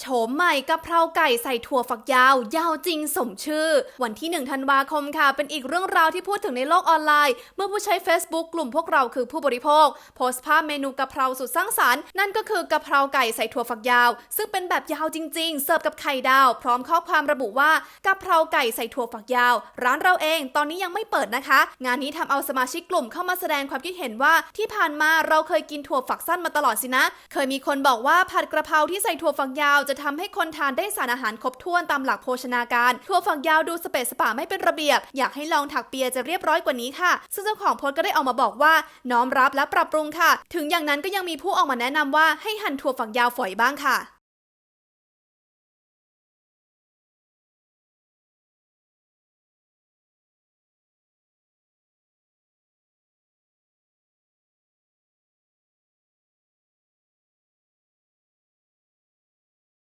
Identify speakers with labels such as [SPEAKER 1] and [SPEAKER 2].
[SPEAKER 1] โฉมใหม่กะเพราไก่ใส่ถั่วฝักยาว ยาวจริงสมชื่อ วันที่ 1 ธันวาคมค่ะ เป็นอีกเรื่องราวที่พูดถึงในโลกออนไลน์ เมื่อผู้ใช้ Facebook กลุ่มพวกเราคือผู้บริโภค โพสต์ภาพเมนูกะเพราสุดสร้างสรรค์นั่นก็คือกะเพราไก่ใส่ถั่วฝักยาว ซึ่งเป็นแบบยาวจริง ๆ เสิร์ฟกับไข่ดาว พร้อมข้อความระบุว่ากะเพราไก่ใส่ถั่วฝักยาว ร้านเราเองตอนนี้ยังไม่เปิดนะคะ งานนี้ทำเอาสมาชิกกลุ่มเข้ามาแสดงความคิดเห็นว่าที่ผ่านมาเราเคยกินถั่วฝักสั้นมาตลอดสินะ เคยมีคนบอกว่าผัดกระเพราที่ใส่ถั่วฝักยาวจะทำให้คนทานได้สารอาหารครบถ้วนตามหลักโภชนาการถั่วฝักยาวดูสเปซสปาไม่เป็นระเบียบ อยากให้ลองถักเปียจะเรียบร้อยกว่านี้ค่ะ ซึ่งเจ้าของโพสต์ก็ได้ออกมาบอกว่า น้อมรับและปรับปรุงค่ะ ถึงอย่างนั้นก็ยังมีผู้ออกมาแนะนำว่าให้หั่นถั่วฝักยาวฝอยบ้างค่ะ